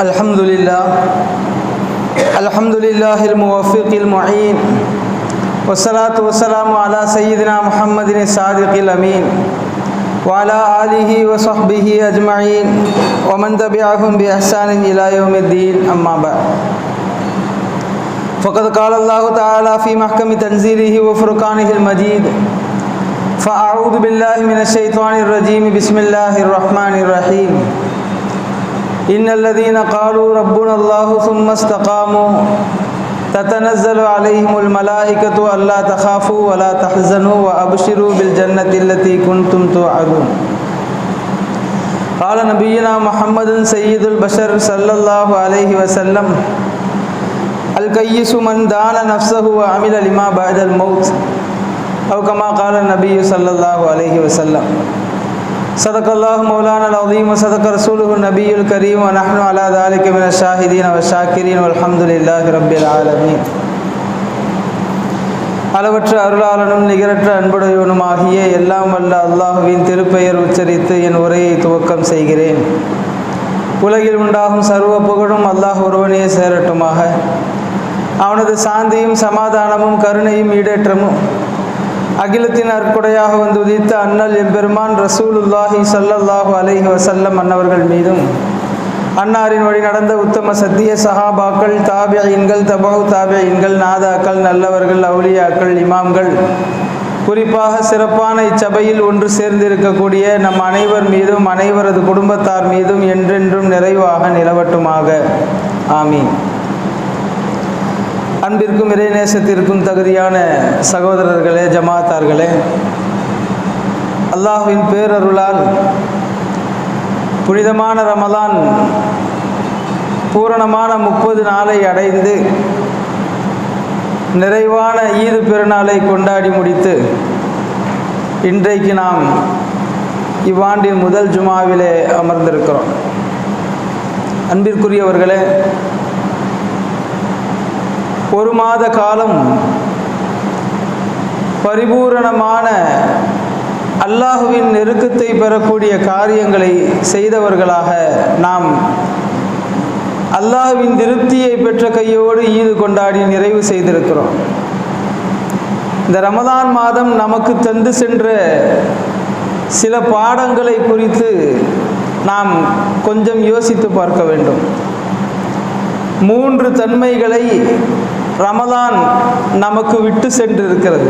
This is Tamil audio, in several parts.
الحمد لله الحمد لله الموفق المعين والصلاة والسلام على سيدنا محمد الصادق الأمين وعلى آله وصحبه أجمعين ومن تبعهم بإحسان إلى يوم الدين أما بعد. فقد قال الله تعالى في محكم تنزيله وفرقانه المجيد فأعوذ بالله من الشيطان الرجيم بسم الله الرحمن الرحيم. إن الذين قالوا ربنا الله ثم استقاموا تتنزل عليهم الملائكة ألا تخافوا ولا تحزنوا وأبشروا بالجنة التي كنتم توعدون. قال نبينا محمد سيد البشر صلى الله عليه وسلم الكيس من دان نفسه وعمل لما بعد الموت أو كما قال النبي صلى الله عليه وسلم. صدق الله مولانا العظيم وصدق رسوله النبي الكريم ونحن على ذلك من الشاهدين والشاكرين والحمد لله رب العالمين அளவற்ற அருளாளனும் நிகரற்ற அன்புடையவனுமாகிய எல்லாம் வல்ல அல்லாஹுவின் திருப்பெயர் உச்சரித்து என் உரையை துவக்கம் செய்கிறேன் உலகில் உண்டாகும் சர்வ புகழும் அல்லாஹ் ஒருவனே சேரட்டுமாக அவனது சாந்தியும் சமாதானமும் கருணையும் ஈடேற்றமும் அகிலத்தின் அற்கொடையாக வந்து உதித்த அண்ணல் எம்பெருமான் ரசூலுல்லாஹி சல்லல்லாஹு அலைஹி வசல்லம் அன்னவர்கள் மீதும் அன்னாரின் வழி நடந்த உத்தம சத்திய சஹாபாக்கள் தாபியன்கள் தபவு தாபியன்கள் நாதாக்கள் நல்லவர்கள் அவுலியாக்கள் இமாம்கள் குறிப்பாக சிறப்பான இச்சபையில் ஒன்று சேர்ந்திருக்கக்கூடிய நம் அனைவர் மீதும் அனைவரது குடும்பத்தார் மீதும் என்றென்றும் நிறைவாக நிலவட்டுமாக. ஆமீன். அன்பிற்கும் இறைநேசத்திற்கும் தகுதியான சகோதரர்களே ஜமாத்தார்களே அல்லாஹுவின் பேரருளால் புனிதமான ரமலான் பூரணமான முப்பது நாளை அடைந்து நிறைவான ஈது பெருநாளை கொண்டாடி முடித்து இன்றைக்கு நாம் இவ்வாண்டின் முதல் ஜுமாவிலே அமர்ந்திருக்கிறோம். அன்பிற்குரியவர்களே ஒரு மாத காலம் பரிபூரணமான அல்லாஹுவின் நெருக்கத்தை பெறக்கூடிய காரியங்களை செய்தவர்களாக நாம் அல்லாஹுவின் திருப்தியை பெற்ற கையோடு ஈது கொண்டாடி நிறைவு செய்திருக்கிறோம். இந்த ரமதான் மாதம் நமக்கு தந்து சென்ற சில பாடங்களை குறித்து நாம் கொஞ்சம் யோசித்து பார்க்க வேண்டும். மூன்று தன்மைகளை ரமதான் நமக்கு விட்டு சென்றிருக்கிறது.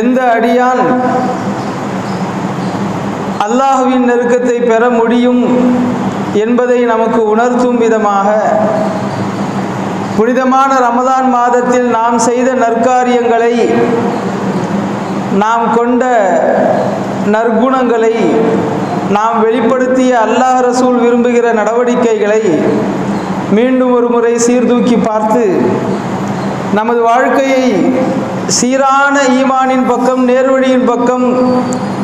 எந்த அடியான் அல்லாஹுவின் நெருக்கத்தை பெற முடியும் என்பதை நமக்கு உணர்த்தும் விதமாக புனிதமான ரமதான் மாதத்தில் நாம் செய்த நற்காரியங்களை நாம் கொண்ட நற்குணங்களை நாம் வெளிப்படுத்திய அல்லாஹ் ரசூல் விரும்புகிற நடவடிக்கைகளை மீண்டும் ஒரு முறை சீர்தூக்கி பார்த்து நமது வாழ்க்கையை சீரான ஈமானின் பக்கம் நேர்வழியின் பக்கம்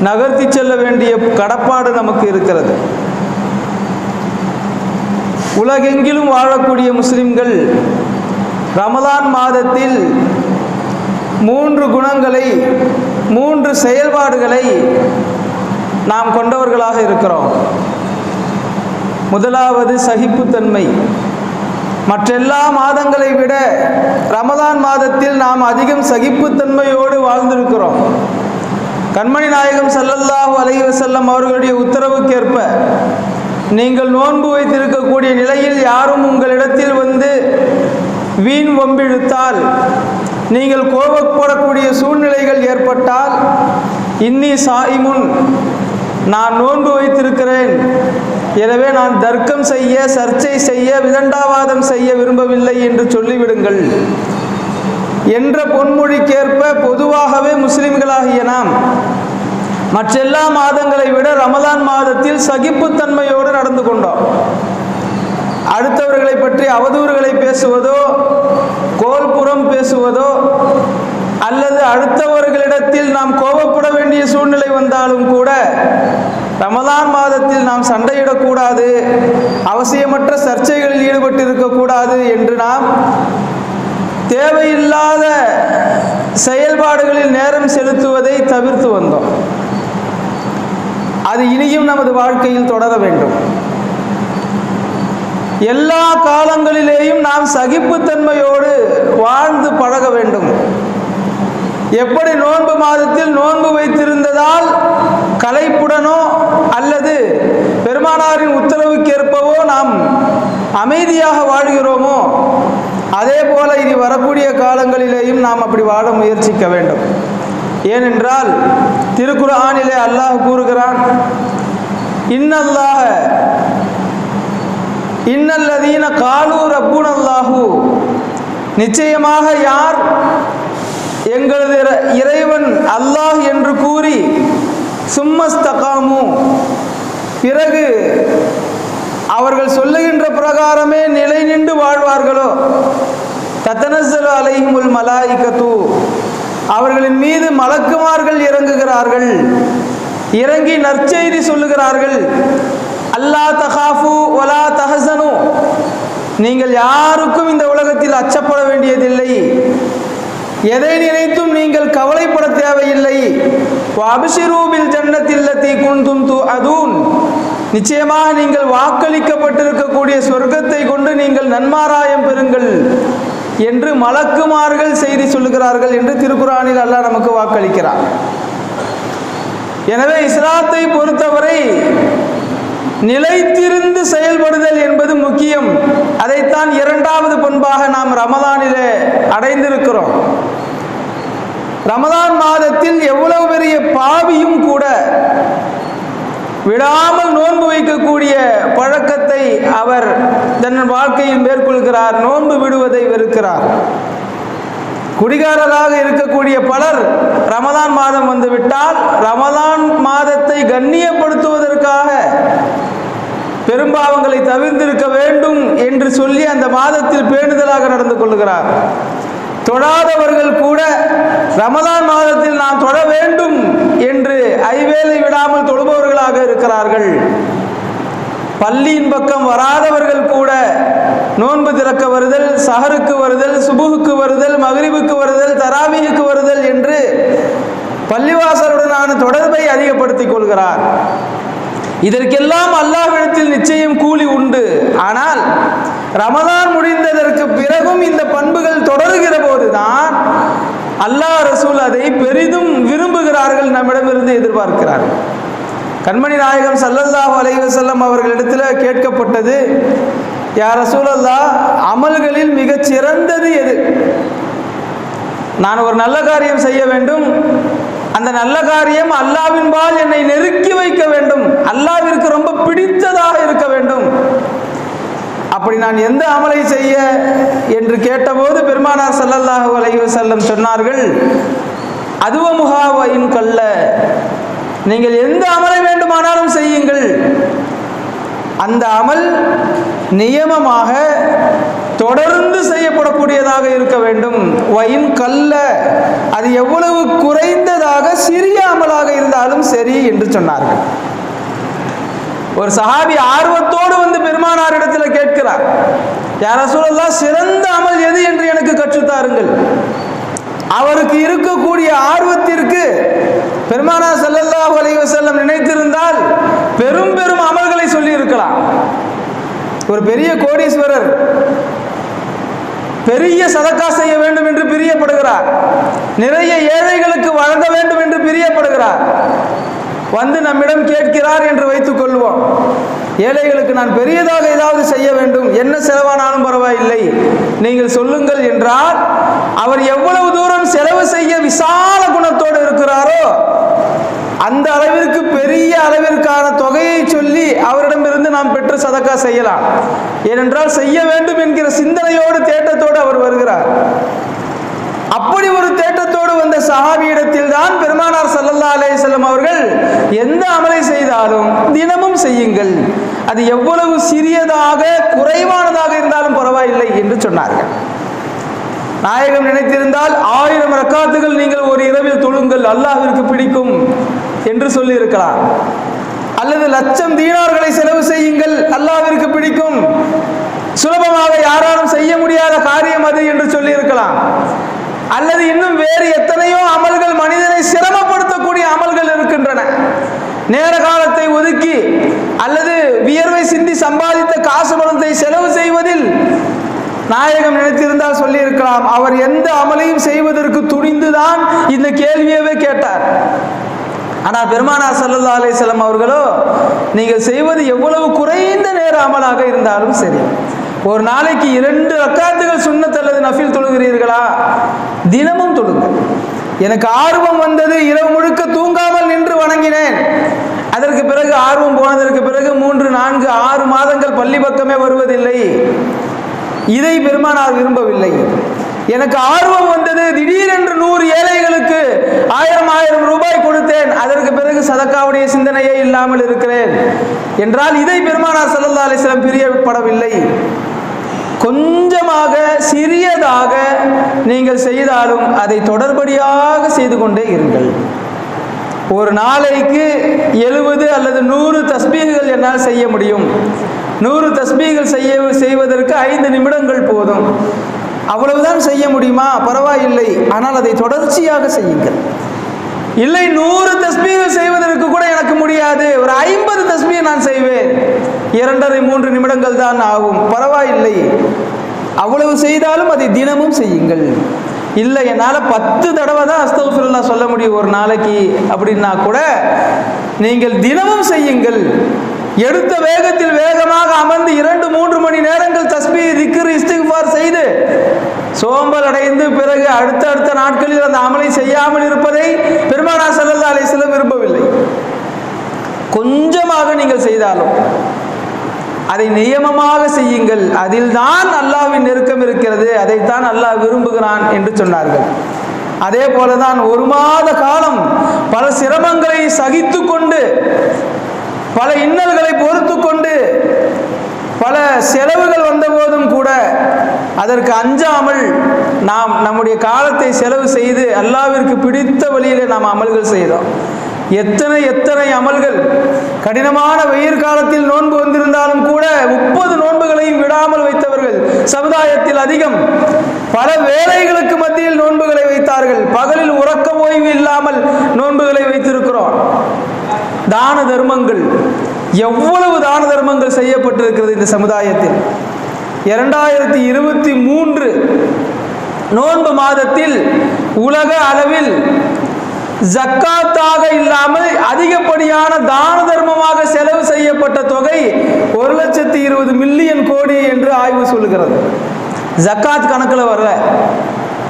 நகர்த்தி செல்ல வேண்டிய கடப்பாடு நமக்கு இருக்கிறது. உலகெங்கிலும் வாழக்கூடிய முஸ்லிம்கள் ரமலான் மாதத்தில் மூன்று குணங்களை மூன்று செயல்பாடுகளை நாம் கொண்டவர்களாக இருக்கிறோம். முதலாவது சகிப்புத்தன்மை. மற்றெல்லா மாதங்களை விட ரமதான் மாதத்தில் நாம் அதிகம் சகிப்புத்தன்மையோடு வாழ்ந்திருக்கிறோம். கண்மணி நாயகம் சல்லல்லாஹு அலைஹி வஸல்லம் அவர்களுடைய உத்தரவுக்கேற்ப நீங்கள் நோன்பு வைத்திருக்கக்கூடிய நிலையில் யாரும் உங்களிடத்தில் வந்து வீண் வம்பிழுத்தால் நீங்கள் கோபப்படக்கூடிய சூழ்நிலைகள் ஏற்பட்டால் இன்னி சாயிமுன் நான் நோன்பு வைத்திருக்கிறேன். எனவே நான் தர்க்கம் செய்ய சர்ச்சை செய்ய விதண்டாவாதம் செய்ய விரும்பவில்லை என்று சொல்லிவிடுங்கள். என்ற பொன்மொழிக்கேற்ப பொதுவாகவே முஸ்லிம்களாகிய நாம் மற்றெல்லா மாதங்களை விட ரமதான் மாதத்தில் சகிப்புத்தன்மையோடு நடந்து கொண்டோம். அடுத்தவர்களை பற்றி அவதூறுகளை பேசுவதோ கோல்புறம் பேசுவதோ அல்லது அடுத்தவர்களிடத்தில் நாம் கோபப்பட வேண்டிய சூழ்நிலை வந்தாலும் கூட ரமதான் மாதத்தில் நாம் சண்டையிடக்கூடாது அவசியமற்ற சர்ச்சைகளில் ஈடுபட்டு இருக்கக்கூடாது என்று நாம் தேவையில்லாத செயல்பாடுகளில் நேரம் செலுத்துவதை தவிர்த்து வந்தோம். அது இனியும் நமது வாழ்க்கையில் தொடர வேண்டும். எல்லா காலங்களிலேயும் நாம் சகிப்புத்தன்மையோடு வாழ்ந்து பழக வேண்டும். எப்படி நோன்பு மாதத்தில் நோன்பு வைத்திருந்ததால் கலைப்புடனோ அல்லது பெருமானாரின் உத்தரவுக்கேற்பவோ நாம் அமைதியாக வாழ்கிறோமோ அதே போல இனி வரக்கூடிய காலங்களிலேயும் நாம் அப்படி வாழ முயற்சிக்க வேண்டும். ஏனென்றால் திருக்குர்ஆனிலே அல்லாஹ் கூறுகிறான் இன்னல்லாஹ இன்னல்லதீன காலூர் ரப்புன் அல்லாஹு நிச்சயமாக யார் எங்களது இற- இறைவன் அல்லாஹ் என்று கூறி சும்மஸ்தகாமு. பிறகு அவர்கள் சொல்லுகின்ற பிரகாரமே நிலை நின்று வாழ்வார்களோ? தத்தனசலு அலைஹிமுல் மலாய்கத்து. அவர்களின் மீது மலக்குமார்கள் இறங்குகிறார்கள். இறங்கி நற்செய்தி சொல்லுகிறார்கள். அல்லா தகாஃபு ஒலா தஹசனு. நீங்கள் யாருக்கும் இந்த உலகத்தில் அச்சப்பட வேண்டியதில்லை. எதை நினைத்தும் நீங்கள் கவலைப்பட தேவையில்லை. அபிஷிரூபில் ஜன்னத்தில்லத்தி குந்தும் து அதூன் நிச்சயமாக நீங்கள் வாக்களிக்கப்பட்டிருக்கக்கூடிய சொர்க்கத்தை கொண்டு நீங்கள் நன்மாராயம் பெறுங்கள் என்று மலக்குமார்கள் செய்தி சொல்லுகிறார்கள் என்று திருக்குறானில் அல்லாஹ் நமக்கு வாக்களிக்கிறார் எனவே இஸ்லாத்தை பொறுத்தவரை நிலைத்திருந்து செயல்படுதல் என்பது முக்கியம். அதைத்தான் இரண்டாவது பண்பாக நாம் ரமதானிலே அடைந்திருக்கிறோம். ரமதான் மாதத்தில் எவ்வளவு பெரிய பாவியும் கூட விடாமல் நோன்பு வைக்கக்கூடிய பழக்கத்தை அவர் தன் வாழ்க்கையில் மேற்கொள்கிறார் நோன்பு விடுவதை வெறுக்கிறார். குடிகாரராக இருக்கக்கூடிய பலர் ரமதான் மாதம் வந்துவிட்டால் ரமதான் மாதத்தை கண்ணியப்படுத்துவதற்காக பெரும்பாவங்களை தவிர்த்திருக்க வேண்டும் என்று சொல்லி அந்த மாதத்தில் பேணுதலாக நடந்து கொள்கிறார் தொழாதவர்கள் கூட ரமதான் மாதத்தில் நாம் தொழ வேண்டும் என்று ஐவேளை விடாமல் தொழுபவர்களாக இருக்கிறார்கள். பள்ளியின் பக்கம் வராதவர்கள் கூட நோன்பு திறக்க வருதல் சஹருக்கு வருதல் சுபுகுக்கு வருதல் மகிரிபுக்கு வருதல் தராமிகுக்கு வருதல் என்று பள்ளிவாசலுடனான தொடர்பை அதிகப்படுத்திக் கொள்கிறார். இதற்கெல்லாம் அல்லாஹ்விடத்தில் நிச்சயம் கூலி உண்டு. ஆனால் ரமதான் முடிந்ததற்கு பிறகும் இந்த பண்புகள் தொடர்கிற போதுதான் அல்லாஹ் ரசூல் அதை பெரிதும் விரும்புகிறார்கள் நம்மிடமிருந்து எதிர்பார்க்கிறார்கள் கண்மணி நாயகம் சல்லல்லாஹு அலைவசல்லம் அவர்களிடத்தில் கேட்கப்பட்டது யார் ரசூலல்லா அமல்களில் மிகச் சிறந்தது எது? நான் ஒரு நல்ல காரியம் செய்ய வேண்டும் அந்த நல்ல காரியம் அல்லாவின்பால் என்னை நெருக்கி வைக்க வேண்டும். அல்லாவிற்கு ரொம்ப பிடித்ததாக இருக்க வேண்டும். அப்படி நான் எந்த அமலை செய்ய என்று கேட்டபோது பெருமானார் சல்லல்லாஹு அலைஹி செல்லம் சொன்னார்கள் அதுவமுகாவையின் கல்ல நீங்கள் எந்த அமலை வேண்டுமானாலும் செய்யுங்கள். அந்த அமல் நியமமாக தொடர்ந்து செய்யப்படக்கூடியதாக இருக்க வேண்டும். வயின் கல்ல அது எவ்வளவு குறைந்ததாக சிறிய அமலாக இருந்தாலும் சரி என்று சொன்னார்கள். ஒரு சஹாபி ஆர்வத்தோடு வந்து பெருமானார் இடத்துல கேட்கிறார் யார சொல்லலாம் சிறந்த அமல் எது என்று எனக்கு கற்றுத்தாருங்கள் அவருக்கு இருக்கக்கூடிய ஆர்வத்திற்கு பெருமானா ஸல்லல்லாஹு அலைஹி வஸல்லம் நினைத்திருந்தால் பெரும் பெரும் அமல்களை சொல்லி இருக்கலாம் ஒரு பெரிய கோடீஸ்வரர் பெரிய சதக்கா செய்ய வேண்டும் என்று பிரியப்படுகிறார். நிறைய ஏழைகளுக்கு வழங்க வேண்டும் என்று பிரியப்படுகிறார். வந்து நம்மிடம் கேட்கிறார் என்று வைத்துக் கொள்வோம். ஏழைகளுக்கு நான் பெரியதாக ஏதாவது செய்ய வேண்டும். என்ன செலவானாலும் பரவாயில்லை. நீங்கள் சொல்லுங்கள் என்றால் அவர் எவ்வளவு தூரம் செலவு செய்ய விசால குணத்தோடு இருக்கிறாரோ அந்த அளவிற்கு பெரிய அளவிற்கான தொகையை சொல்லி அவரிடமிருந்து நாம் பெற்று சதக்கா செய்யலாம். ஏனென்றால் செய்ய வேண்டும் என்கிற சிந்தனையோடு தேட்டத்தோடு அவர் வருகிறார். அப்படி ஒரு தேட்டத்தோடு வந்த சஹாபியிடத்தில் தான் பெருமானார் சல்லல்லா அலைஹி அவர்கள் எந்த அமலை செய்தாலும் தினமும் செய்யுங்கள். அது எவ்வளவு சிறியதாக குறைவானதாக இருந்தாலும் பரவாயில்லை என்று சொன்னார்கள். நாயகம் நினைத்திருந்தால் ஆயிரம் ரக்காத்துகள் நீங்கள் ஒரு இரவில் தொழுங்கள். அல்லாஹிற்கு பிடிக்கும். என்று சொல்லி இருக்கலாம் அல்லது லட்சம் தீனார்களை செலவு செய்யுங்கள் அல்லாவிற்கு பிடிக்கும். சுலபமாக யாராலும் செய்ய முடியாத காரியம் அது என்று சொல்லி இருக்கலாம் அல்லது இன்னும் வேறு எத்தனையோ அமல்கள் மனிதனை சிரமப்படுத்தக்கூடிய அமல்கள் இருக்கின்றன. நேர காலத்தை ஒதுக்கி அல்லது வியர்வை சிந்தி சம்பாதித்த காசு பணத்தை செலவு செய்வதில் நாயகம் நினைத்திருந்தால் சொல்லியிருக்கலாம் அவர் எந்த அமலையும் செய்வதற்கு துணிந்துதான் இந்த கேள்வியவே கேட்டார். ஆனால் பெருமானா சல்லல்லா செல்லம் அவர்களோ நீங்கள் செய்வது எவ்வளவு குறைந்த நேர அமலாக இருந்தாலும் சரி. ஒரு நாளைக்கு இரண்டு ரக்காத்துகள் சுண்ணத் அல்லது நஃபில் தொழுகிறீர்களா? தினமும் தொழுங்க. எனக்கு ஆர்வம் வந்தது இரவு முழுக்க தூங்காமல் நின்று வணங்கினேன். அதற்கு பிறகு ஆர்வம் போனதற்கு பிறகு மூன்று நான்கு ஆறு மாதங்கள் பள்ளி பக்கமே வருவதில்லை. இதை பெருமானார் விரும்பவில்லை. எனக்கு ஆர்வம் வந்தது திடீரென்று நூறு ஏழைகளுக்கு ஆயிரம் ஆயிரம் ரூபாய் கொடுத்தேன். அதற்கு பிறகு சதக்காவுடைய சிந்தனையே இல்லாமல் இருக்கிறேன். என்றால் இதை பெருமானார் சல்லல்லா அலிஸ்லாம் பிரியப்படவில்லை. கொஞ்சமாக சிறியதாக நீங்கள் செய்தாலும் அதை தொடர்படியாக செய்து கொண்டே இருங்கள். ஒரு நாளைக்கு எழுபது அல்லது நூறு தஸ்பீகள் என்னால் செய்ய முடியும். நூறு தஸ்பீகள் செய்ய செய்வதற்கு ஐந்து நிமிடங்கள் போதும். அவ்வளவுதான் செய்ய முடியுமா? பரவாயில்லை. ஆனால் அதை தொடர்ச்சியாக செய்யுங்கள். இல்லை நூறு தஸ்பீகள் செய்வதற்கு கூட எனக்கு முடியாது. ஒரு ஐம்பது தஸ்பீக நான் செய்வேன். இரண்டரை மூன்று நிமிடங்கள் தான் ஆகும். பரவாயில்லை. அவ்வளவு செய்தாலும் அதை தினமும் செய்யுங்கள். இல்லை என்னால் பத்து தடவை தான் அஸ்தகுஃபில்லா சொல்ல முடியும். ஒரு நாளைக்கு அப்படின்னா கூட நீங்கள் தினமும் செய்யுங்கள். எடுத்த வேகத்தில் வேகமாக அமர்ந்து இரண்டு மூன்று மணி நேரங்கள் தஸ்பி திக்ர் இஸ்திஃபார் செய்து சோம்பல் அடைந்து பிறகு அடுத்த அடுத்த நாட்களில் அந்த அமலை செய்யாமல் இருப்பதை பெருமானா சல்லல்லா அலிஸ்லம் விரும்பவில்லை. கொஞ்சமாக நீங்கள் செய்தாலும் அதை நியமமாக செய்யுங்கள். அதில் தான் அல்லாவின் நெருக்கம் இருக்கிறது. அதைத்தான் அல்லாஹ் விரும்புகிறான் என்று சொன்னார்கள். அதே போலதான் ஒரு மாத காலம் பல சிரமங்களை சகித்து கொண்டு பல இன்னல்களை பொறுத்து கொண்டு பல செலவுகள் வந்தபோதும் கூட அதற்கு அஞ்சாமல் நாம் நம்முடைய காலத்தை செலவு செய்து அல்லாவிற்கு பிடித்த வழியிலே நாம் அமல்கள் செய்தோம். எத்தனை எத்தனை அமல்கள்? கடினமான வெயில் காலத்தில் நோன்பு வந்திருந்தாலும் கூட முப்பது நோன்புகளையும் விடாமல் வைத்தவர்கள் சமுதாயத்தில் அதிகம். பல வேலைகளுக்கு மத்தியில் நோன்புகளை வைத்தார்கள். பகலில் உறக்க ஓய்வு இல்லாமல் நோன்புகளை வைத்திருக்கிறோம். தான தர்மங்கள். எவ்வளவு தான தர்மங்கள் செய்யப்பட்டிருக்கிறது இந்த சமுதாயத்தில்? இரண்டாயிரத்தி இருபத்தி மூன்று நோன்பு மாதத்தில் உலக அளவில் ஜக்காத்தாக இல்லாமல் அதிகப்படியான தான தர்மமாக செலவு செய்யப்பட்ட தொகை ஒரு லட்சத்தி இருபது மில்லியன் கோடி என்று ஆய்வு சொல்லுகிறது. ஜக்காத் கணக்கில் வரல.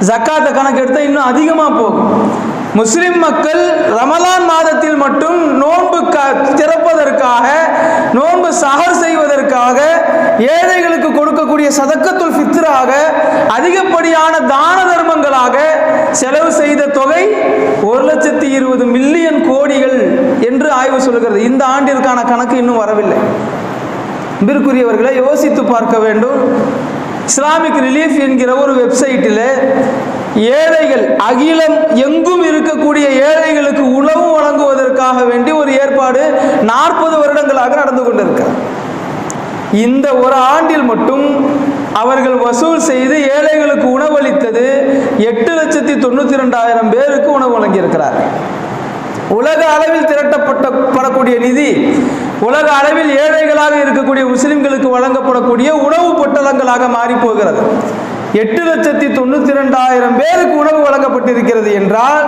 ஜக்காத்தை கணக்கு எடுத்தால் இன்னும் அதிகமாக போகும். முஸ்லிம் மக்கள் ரமலான் மாதத்தில் மட்டும் நோன்பு க திறப்பதற்காக நோன்பு சகர் செய்வதற்காக ஏழைகளுக்கு கொடுக்கக்கூடிய சதக்கத்துள் ஃபித்ராக அதிகப்படியான தான தர்மங்களாக செலவு செய்த தொகை ஒரு லட்சத்தி இருபது மில்லியன் கோடிகள் என்று ஆய்வு சொல்கிறது. இந்த ஆண்டிற்கான கணக்கு இன்னும் வரவில்லை. அன்பிற்குரியவர்களை யோசித்து பார்க்க வேண்டும். இஸ்லாமிக் ரிலீஃப் என்கிற ஒரு வெப்சைட்டில் ஏழைகள் அகிலம் எங்கும் இருக்கக்கூடிய ஏழைகளுக்கு உணவு வழங்குவதற்காக வேண்டி ஒரு ஏற்பாடு நாற்பது வருடங்களாக நடந்து கொண்டிருக்கிறது. இந்த ஒரு ஆண்டில் மட்டும் அவர்கள் வசூல் செய்து ஏழைகளுக்கு உணவளித்தது எட்டு லட்சத்தி தொண்ணூற்றி ரெண்டாயிரம் பேருக்கு உணவு வழங்கியிருக்கிறார். உலக அளவில் திரட்டப்பட்ட படக்கூடிய நிதி உலக அளவில் ஏழைகளாக இருக்கக்கூடிய முஸ்லிம்களுக்கு வழங்கப்படக்கூடிய உணவு பொட்டலங்களாக மாறி போகிறது. எட்டு லட்சத்தி தொண்ணூற்றி ரெண்டாயிரம் பேருக்கு உணவு வழங்கப்பட்டிருக்கிறது என்றால்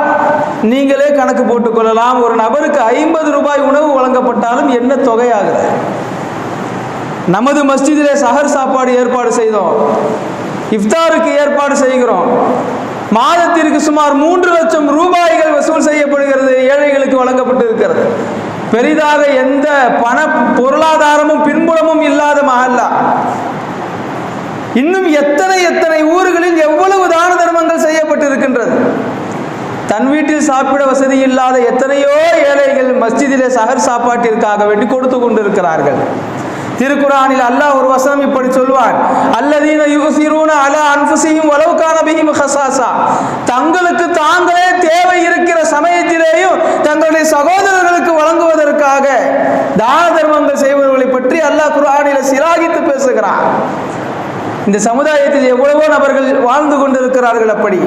நீங்களே கணக்கு போட்டுக்கொள்ளலாம் ஒரு நபருக்கு ஐம்பது ரூபாய் உணவு வழங்கப்பட்டாலும் என்ன தொகையாகிறது நமது மஸ்ஜிதிலே சஹர் சாப்பாடு ஏற்பாடு செய்தோம். இஃப்தாருக்கு ஏற்பாடு செய்கிறோம். மாதத்திற்கு சுமார் மூன்று லட்சம் ரூபாய்கள் வசூல் செய்யப்படுகிறது ஏழைகளுக்கு வழங்கப்பட்டு இருக்கிறது பெரிதாக எந்த பண பொருளாதாரமும் பின்புலமும் இல்லாத மகல்லா இன்னும் எத்தனை எத்தனை ஊர்களில் எவ்வளவு தான தர்மங்கள் செய்யப்பட்டிருக்கின்றது? தன் வீட்டில் சாப்பிட வசதி இல்லாத எத்தனையோ ஏழைகள் மஸ்ஜிதிலே சகர் சாப்பாட்டிற்காக வேண்டி கொடுத்து கொண்டிருக்கிறார்கள். திருக்குறானில் அல்லாஹ் ஒரு வசனம் இப்படி சொல்வான் அல்லதீன யூசிரூன அல அன்புசியும் வலவ் பிகிம் ஹசாசா தங்களுக்கு தாங்களே தேவை இருக்கிற சமயத்திலேயும் தங்களுடைய சகோதரர்களுக்கு வழங்குவதற்காக தான தர்மங்கள் செய்பவர்களை பற்றி அல்லாஹ் குர்ஆனில் சிராகித்து பேசுகிறான். இந்த சமுதாயத்தில் எவ்வளவோ நபர்கள் வாழ்ந்து கொண்டிருக்கிறார்கள் அப்படி.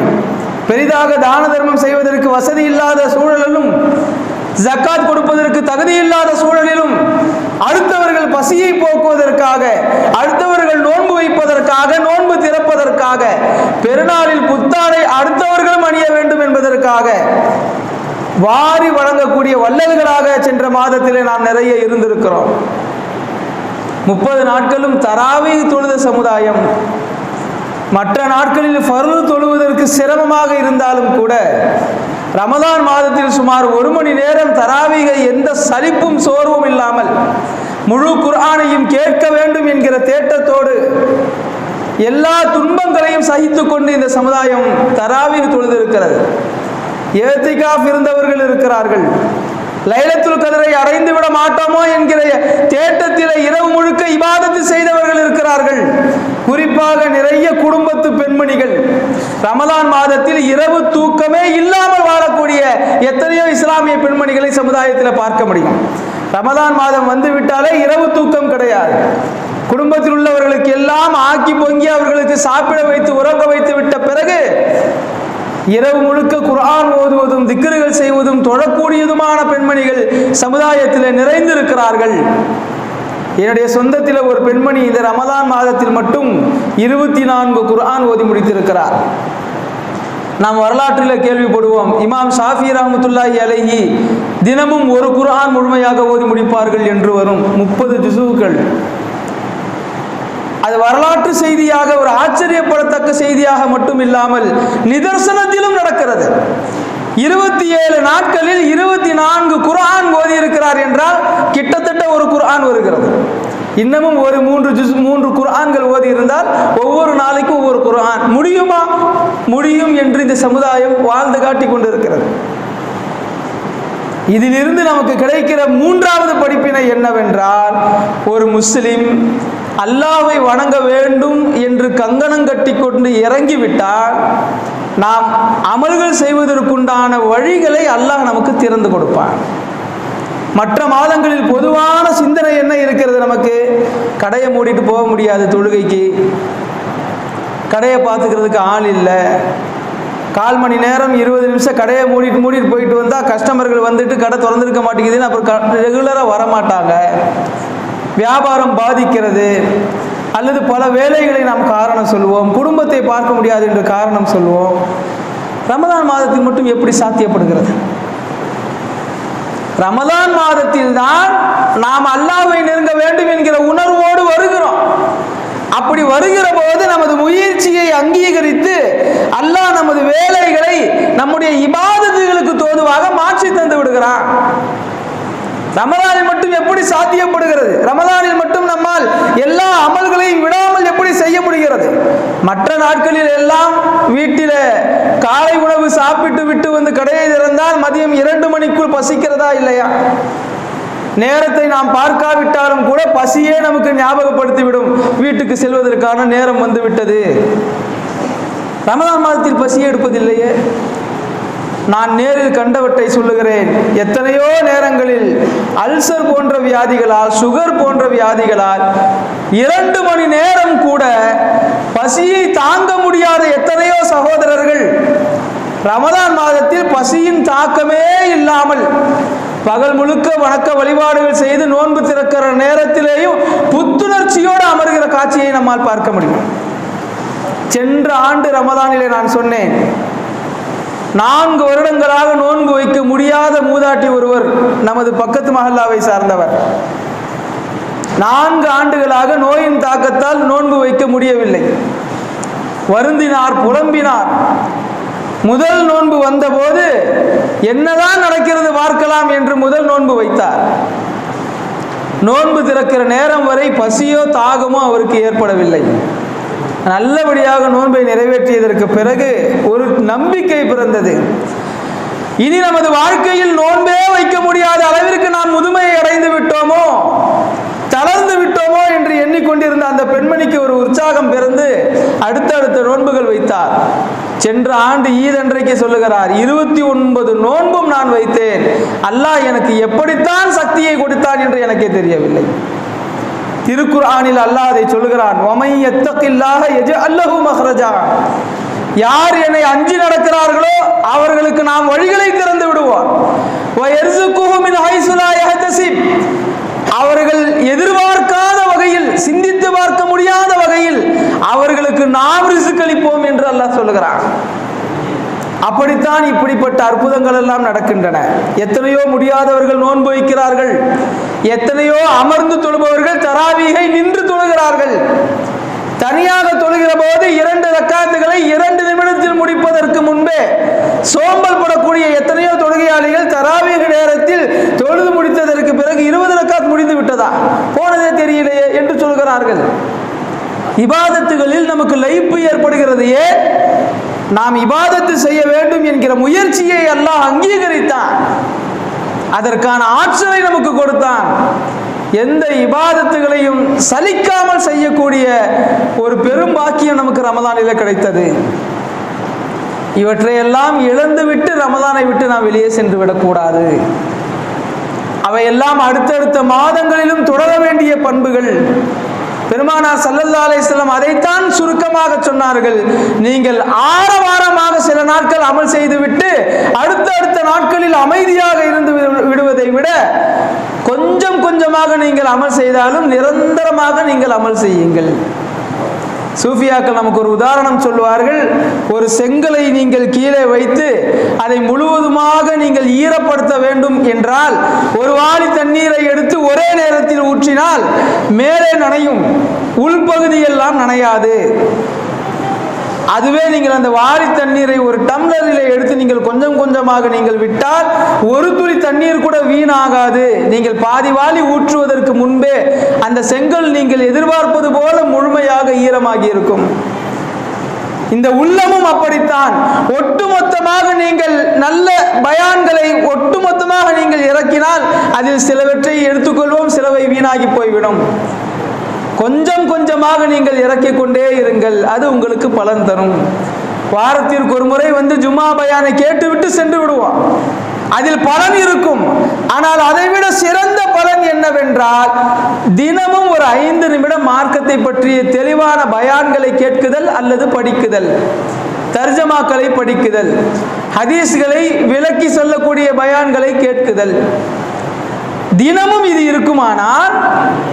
பெரிதாக தான தர்மம் செய்வதற்கு வசதி இல்லாத சூழலிலும் ஜக்காத் கொடுப்பதற்கு தகுதி இல்லாத சூழலிலும் அடுத்தவர்கள் பசியை போக்குவதற்காக அடுத்தவர்கள் நோன்பு வைப்பதற்காக நோன்பு திறப்பதற்காக பெருநாளில் புத்தாடை அடுத்தவர்களும் அணிய வேண்டும் என்பதற்காக வாரி வழங்கக்கூடிய வள்ளல்களாக சென்ற மாதத்திலே நாம் நிறைய இருந்திருக்கிறோம். முப்பது நாட்களும் தராவி தொழுத சமுதாயம். மற்ற நாட்களில் பருது தொழுவதற்கு சிரமமாக இருந்தாலும் கூட ரமதான் மாதத்தில் சுமார் ஒரு மணி நேரம் தராவிகை எந்த சலிப்பும் சோர்வும் இல்லாமல் முழு குர்ஆனையும் கேட்க வேண்டும் என்கிற தேட்டத்தோடு எல்லா துன்பங்களையும் சகித்து கொண்டு இந்த சமுதாயம் தராவிக தொழுதிருக்கிறது. ஏத்திகாஃப் இருந்தவர்கள் இருக்கிறார்கள். லைலத்துல் கதிரை அடைந்து விட மாட்டோமோ என்கிற தேட்டத்தில் இரவு முழுக்க இபாதத்து செய்தவர்கள் இருக்கிறார்கள். குறிப்பாக நிறைய குடும்பத்து பெண்மணிகள். ரமதான் மாதத்தில் இரவு தூக்கமே இல்லாமல் வாழக்கூடிய எத்தனையோ இஸ்லாமிய பெண்மணிகளை சமுதாயத்தில் பார்க்க முடியும். ரமதான் மாதம் வந்து விட்டாலே இரவு தூக்கம் கிடையாது. குடும்பத்தில் உள்ளவர்களுக்கு எல்லாம் ஆக்கி பொங்கி அவர்களுக்கு சாப்பிட வைத்து உறங்க வைத்து விட்ட பிறகு இரவு முழுக்க குர்ஆன் ஓதுவதும் திக்ருகள் செய்வதும் தொழக்கூடியதுமான பெண்மணிகள் சமுதாயத்தில் நிறைந்திருக்கிறார்கள். என்னுடைய சொந்தத்தில் ஒரு பெண்மணி இந்த ரமதான் மாதத்தில் மட்டும் இருபத்தி நான்கு குர்ஆன் ஓதி முடித்திருக்கிறார். நாம் வரலாற்றில் கேள்விப்படுவோம் இமாம் ஷாஃபி ரஹமத்துல்லாஹி அலஹி தினமும் ஒரு குர்ஆன் முழுமையாக ஓதி முடிப்பார்கள் என்று வரும் முப்பது ஜுசுக்கள் அது வரலாற்று செய்தியாக ஒரு ஆச்சரியப்படத்தக்க செய்தியாக மட்டும் இல்லாமல் நிதர்சனத்திலும் நடக்கிறது. இருபத்தி ஏழு நாட்களில் இருபத்தி நான்கு குர்ஆன் ஓதி இருக்கிறார் என்றால் கிட்டத்தட்ட ஒரு குர்ஆன் வருகிறது. இன்னமும் ஒரு மூன்று ஜுஸ் மூன்று குர்ஆன்கள் ஓதி இருந்தால் ஒவ்வொரு நாளைக்கும் ஒவ்வொரு குர்ஆன். முடியுமா? முடியும் என்று இந்த சமுதாயம் வாழ்ந்து காட்டி கொண்டிருக்கிறது. இதிலிருந்து நமக்கு கிடைக்கிற மூன்றாவது படிப்பினை என்னவென்றால் ஒரு முஸ்லிம் அல்லாவை வணங்க வேண்டும் என்று கங்கணம் கட்டி கொண்டு இறங்கிவிட்டால் நாம் அமல்கள் செய்வதற்குண்டான வழிகளை அல்லாஹ் நமக்கு திறந்து கொடுப்பான். மற்ற மாதங்களில் பொதுவான சிந்தனை என்ன இருக்கிறது நமக்கு? கடையை மூடிட்டு போக முடியாது தொழுகைக்கு. கடையை பார்த்துக்கிறதுக்கு ஆள் இல்லை. கால் மணி நேரம் இருபது நிமிஷம் கடையை மூடிட்டு மூடிட்டு போயிட்டு வந்தால் கஸ்டமர்கள் வந்துட்டு கடை திறந்துருக்க மாட்டேங்குதுன்னு அப்புறம் ரெகுலராக வர மாட்டாங்க வியாபாரம் பாதிக்கிறது. அல்லது பல வேலைகளை நாம் காரணம் சொல்லுவோம். குடும்பத்தை பார்க்க முடியாது என்று காரணம் சொல்லுவோம். ரமதான் மாதத்தில் மட்டும் எப்படி சாத்தியப்படுகிறது? ரமதான் மாதத்தில் தான் நாம் அல்லாவை நெருங்க வேண்டும் என்கிற உணர்வோடு வருகிறோம். அப்படி வருகிற போது நமது முயற்சியை அங்கீகரித்து அல்லாஹ் நமது வேலைகளை நம்முடைய இபாதத்துகளுக்கு தோதுவாக மாற்றி தந்து விடுகிறான். ரமலானில் மட்டும் எப்படி சாத்தியப்படுகிறது? ரமலானில் மட்டும் நம்மால் எல்லா அமல்களையும் விடாமல் எப்படி செய்ய முடிகிறது? மற்ற நாட்களில் எல்லாம் வீட்டில் காலை உணவு சாப்பிட்டு விட்டு வந்து கடையை திறந்தால் மதியம் இரண்டு மணிக்குள் பசிக்கிறதா இல்லையா? நேரத்தை நாம் பார்க்காவிட்டாலும் கூட பசியே நமக்கு ஞாபகப்படுத்திவிடும். வீட்டுக்கு செல்வதற்கான நேரம் வந்துவிட்டது ரமதான் மாதத்தில் பசியே எடுப்பதில்லையே? நான் நேரில் கண்டவற்றை சொல்லுகிறேன். எத்தனையோ நேரங்களில் அல்சர் போன்ற வியாதிகளால் சுகர் போன்ற வியாதிகளால் இரண்டு மணி நேரம் கூட பசியை தாங்க முடியாத எத்தனையோ சகோதரர்கள் ரமதான் மாதத்தில் பசியின் தாக்கமே இல்லாமல் பகல் முழுக்க வணக்க வழிபாடுகள் செய்து நோன்பு திறக்கிற நேரத்திலேயும் புத்துணர்ச்சியோடு அமர்கிற காட்சியை நம்மால் பார்க்க முடியும். சென்ற ஆண்டு ரமதானிலே நான் சொன்னேன் நான்கு வருடங்களாக நோன்பு வைக்க முடியாத மூதாட்டி ஒருவர் நமது பக்கத்து மஹல்லாவை சார்ந்தவர். நான்கு ஆண்டுகளாக நோயின் தாக்கத்தால் நோன்பு வைக்க முடியவில்லை. வருந்தினார் புலம்பினார். முதல் நோன்பு வந்தபோது என்னதான் நடக்கிறது பார்க்கலாம் என்று முதல் நோன்பு வைத்தார். நோன்பு திறக்கிற நேரம் வரை பசியோ தாகமோ அவருக்கு ஏற்படவில்லை. நல்லபடியாக நோன்பை நிறைவேற்றியதற்கு பிறகு ஒரு நம்பிக்கை பிறந்தது. இனி நமது வாழ்க்கையில் நோன்பே வைக்க முடியாத அளவிற்கு நாம் முதுமையை அடைந்து விட்டோமோ? தளர்ந்து விட்டோமோ என்று எண்ணிக்கொண்டிருந்த அந்த பெண்மணிக்கு ஒரு உற்சாகம் பிறந்து அடுத்தடுத்த நோன்புகள் வைத்தார். சென்ற ஆண்டு ஈத் அன்றைக்கு சொல்லுகிறார் இருபத்தி ஒன்பது நோன்பும் நான் வைத்தேன். அல்லாஹ் எனக்கு எப்படித்தான் சக்தியை கொடுத்தான் என்று எனக்கே தெரியவில்லை. திருக்குர்ஆனில் அல்லாஹ் அதை சொல்லுகிறான். ஒமை எத்தக்கில்லாக எஜ அல்லஹு மஹ்ரஜா. யார் என்னை அஞ்சி நடக்கிறார்களோ அவர்களுக்கு நாம் வழிகளை திறந்து விடுவோம். ஹைசுலா அவர்கள் எதிர்பார்க்காத வகையில் சிந்தித்து பார்க்க முடியாத வகையில் அவர்களுக்கு நாம் ரிசுக்களிப்போம் என்று அல்லாஹ் சொல்லுகிறான். அப்படித்தான் இப்படிப்பட்ட அற்புதங்கள் எல்லாம் நடக்கின்றன. எத்தனையோ முடியாதவர்கள் நோன்பு வைக்கிறார்கள். எத்தனையோ அமர்ந்து தொழுபவர்கள் தராவீகை நின்று தொழுகிறார்கள். தனியாக தொழுகிற போது இரண்டு ரக்காத்துகளை இரண்டு நிமிடத்தில் முடிப்பதற்கு முன்பே சோம்பல் படக்கூடிய எத்தனையோ தொழுகையாளிகள் தராவீக நேரத்தில் தொழுது முடித்ததற்கு பிறகு இருபது ரக்காத் முடிந்து விட்டதா? போனதே தெரியலையே என்று சொல்கிறார்கள். இபாதத்துகளில் நமக்கு லைப்பு ஏற்படுகிறது. ஏன்? நாம் இபாதத்து செய்ய வேண்டும் என்கிற முயற்சியை அல்லாஹ் அங்கீகரித்தான். அதற்கான ஆற்றலை நமக்கு கொடுத்தான். எந்த இபாதத்துகளையும் சலிக்காமல் செய்யக்கூடிய ஒரு பெரும் பாக்கியம் நமக்கு ரமதானில் கிடைத்தது. இவற்றையெல்லாம் இழந்துவிட்டு ரமதானை விட்டு நாம் வெளியே சென்று விடக்கூடாது. அவையெல்லாம் அடுத்தடுத்த மாதங்களிலும் தொடர வேண்டிய பண்புகள். பெருமானா சல்லல்லா அலிஸ்லாம் அதைத்தான் சுருக்கமாக சொன்னார்கள். நீங்கள் ஆரவாரமாக சில நாட்கள் அமல் செய்துவிட்டு அடுத்த அடுத்த நாட்களில் அமைதியாக இருந்து விடுவதை விட கொஞ்சம் கொஞ்சமாக நீங்கள் அமல் செய்தாலும் நிரந்தரமாக நீங்கள் அமல் செய்யுங்கள். சூஃபியாக்கள் நமக்கு ஒரு உதாரணம் சொல்லுவார்கள். ஒரு செங்கலை நீங்கள் கீழே வைத்து அதை முழுவதுமாக நீங்கள் ஈரப்படுத்த வேண்டும் என்றால் ஒரு வாளி தண்ணீரை எடுத்து ஒரே நேரத்தில் ஊற்றினால் மேலே நனையும் உள்பகுதியெல்லாம் நனையாது. அதுவே நீங்கள் அந்த வாரி தண்ணீரை ஒரு டம்ளரில் எடுத்து நீங்கள் கொஞ்சம் கொஞ்சமாக நீங்கள் விட்டால் ஒரு துளி தண்ணீர் கூட வீணாகாது. நீங்கள் பாதி வாளி ஊற்றுவதற்கு முன்பே அந்த செங்கல் நீங்கள் எதிர்பார்ப்பது போல முழுமையாக ஈரமாகி இருக்கும். இந்த உள்ளமும் அப்படித்தான். ஒட்டுமொத்தமாக நீங்கள் நல்ல பயான்களை ஒட்டுமொத்தமாக நீங்கள் இறக்கினால் அதில் சிலவற்றை எடுத்துக்கொள்வோம் சிலவை வீணாகி போய்விடும். கொஞ்சம் கொஞ்சமாக நீங்கள் இறக்கிக் கொண்டே இருங்கள். அது உங்களுக்கு பலன் தரும். வாரத்திற்கு ஒரு முறை வந்து ஜும்மா பயானை கேட்டுவிட்டு சென்று விடுவோம். அதில் பலன் இருக்கும். ஆனால் அதைவிட சிறந்த பலன் என்னவென்றால் தினமும் ஒரு ஐந்து நிமிடம் மார்க்கத்தை பற்றிய தெளிவான பயான்களை கேட்குதல் அல்லது படிக்குதல். தர்ஜமாக்களை படிக்குதல். ஹதீஸ்களை விளக்கி சொல்லக்கூடிய பயான்களை கேட்குதல். தினமும் இது இருக்குமானால்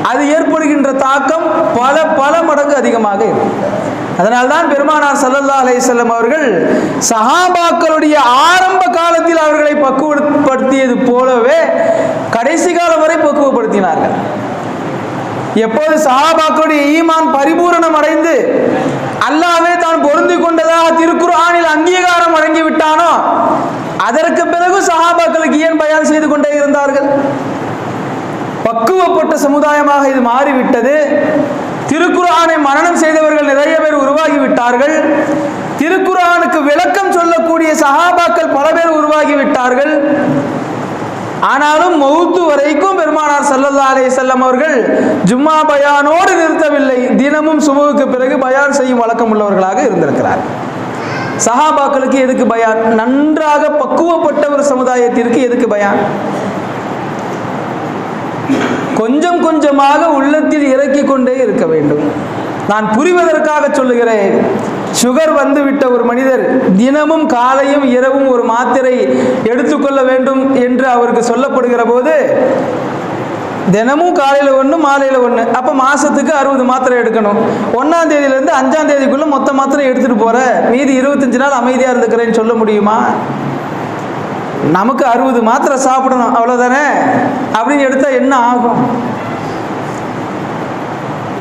அது ஏற்படுகின்ற தாக்கம் பல பல மடங்கு அதிகமாக இருக்கும். அதனால்தான் பெருமானார் சல்லல்லா அலையம் அவர்கள் சஹாபாக்களுடைய ஆரம்ப காலத்தில் அவர்களை பக்குவப்படுத்தியது போலவே கடைசி காலம் வரை பக்குவப்படுத்தினார்கள். எப்போது சஹாபாக்களுடைய ஈமான் பரிபூரணம் அடைந்து அல்லாவே தான் பொருந்து கொண்டதாக திருக்குறானில் அங்கீகாரம் வழங்கி விட்டானோ அதற்கு பிறகு சஹாபாக்களுக்கு ஏன் பயன் செய்து கொண்டே இருந்தார்கள் பக்குவப்பட்ட சமுதாயமாக இது மாறிவிட்டது. திருக்குறானை மரணம் செய்தவர்கள் நிறைய பேர் உருவாகிவிட்டார்கள். திருக்குறானுக்கு விளக்கம் சொல்லக்கூடிய சகாபாக்கள் பல பேர் உருவாகி விட்டார்கள் ஆனாலும் மௌத்து வரைக்கும் பெருமானார் சல்லல்லா அலே செல்லம் அவர்கள் ஜும்மா பயானோடு நிறுத்தவில்லை. தினமும் சுபுவுக்கு பிறகு பயான் செய்யும் வழக்கம் உள்ளவர்களாக இருந்திருக்கிறார். சஹாபாக்களுக்கு எதுக்கு பயான்? நன்றாக பக்குவப்பட்ட ஒரு சமுதாயத்திற்கு எதுக்கு பயான்? கொஞ்சம் கொஞ்சமாக உள்ளத்தில் இறக்கி கொண்டே இருக்க வேண்டும். நான் புரிவதற்காக சொல்லுகிறேன். சுகர் வந்துவிட்ட ஒரு மனிதர் தினமும் காலையும் இரவும் ஒரு மாத்திரை எடுத்துக்கொள்ள வேண்டும் என்று அவருக்கு சொல்லப்படுகிற போது தினமும் காலையில் ஒன்று மாலையில் ஒன்று அப்போ மாதத்துக்கு அறுபது மாத்திரை எடுக்கணும். ஒன்றாம் தேதியிலேருந்து அஞ்சாம் தேதிக்குள்ளே மொத்த மாத்திரை எடுத்துகிட்டு போகிற மீதி இருபத்தஞ்சு நாள் அமைதியாக இருந்துக்கிறேன்னு சொல்ல முடியுமா? நமக்கு அறுபது மாத்திரை சாப்பிடணும் அவ்வளோதானே அப்படின்னு எடுத்தால் என்ன ஆகும்?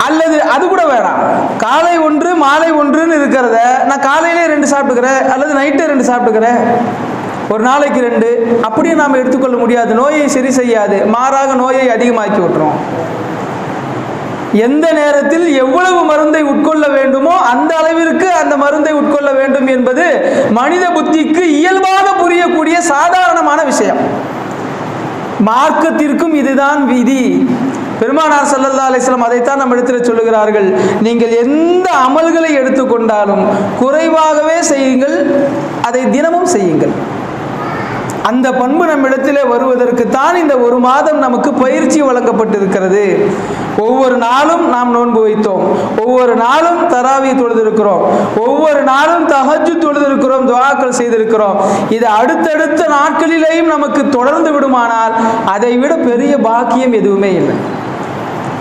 அல்லது அது கூட வேணாம். காலை ஒன்று மாலை ஒன்றுன்னு இருக்கிறத நான் காலையிலே ரெண்டு சாப்பிட்டுக்கிறேன் அல்லது நைட்டே ரெண்டு சாப்பிட்டுக்கிறேன். ஒரு நாளைக்கு ரெண்டு. அப்படியே நாம் எடுத்துக்கொள்ள முடியாது. நோயை சரி செய்யாது. மாறாக நோயை அதிகமாக்கி விட்டுரும். எந்த நேரத்தில் எவ்வளவு மருந்தை உட்கொள்ள வேண்டுமோ அந்த அளவிற்கு அந்த மருந்தை உட்கொள்ள வேண்டும் என்பது மனித புத்திக்கு இயல்பாக புரியக்கூடிய சாதாரணமான விஷயம். மார்க்கத்திற்கும் இதுதான் விதி. பெருமானார் சல்லல்லா அலிஸ்லாம் அதைத்தான் நம்ம இடத்துல சொல்லுகிறார்கள். நீங்கள் எந்த அமல்களை எடுத்துக்கொண்டாலும் குறைவாகவே செய்யுங்கள் அதை தினமும் செய்யுங்கள். அந்த பண்பு நம்மிடத்திலே வருவதற்குத்தான் இந்த ஒரு மாதம் நமக்கு பயிற்சி வழங்கப்பட்டிருக்கிறது. ஒவ்வொரு நாளும் நாம் நோன்பு வைத்தோம். ஒவ்வொரு நாளும் தராவி தொழுதிருக்கிறோம். ஒவ்வொரு நாளும் தகஜு தொழுதிருக்கிறோம் துவாக்கள் செய்திருக்கிறோம். இது அடுத்தடுத்த நாட்களிலேயும் நமக்கு தொடர்ந்து விடுமானால் அதை விட பெரிய பாக்கியம் எதுவுமே இல்லை.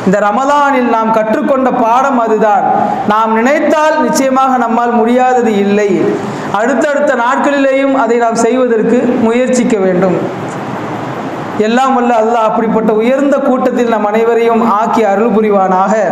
இந்த ரமலானில் நாம் கற்றுக்கொண்ட பாடம் அதுதான். நாம் நினைத்தால் நிச்சயமாக நம்மால் முடியாதது இல்லை. அடுத்தடுத்த நாட்களிலேயும் அதை நாம் செய்வதற்கு முயற்சிக்க வேண்டும். எல்லாம் வல்ல அல்லாஹ் அப்படிப்பட்ட உயர்ந்த கூட்டத்தில் நம் அனைவரையும் ஆக்கி அருள் புரிவானாக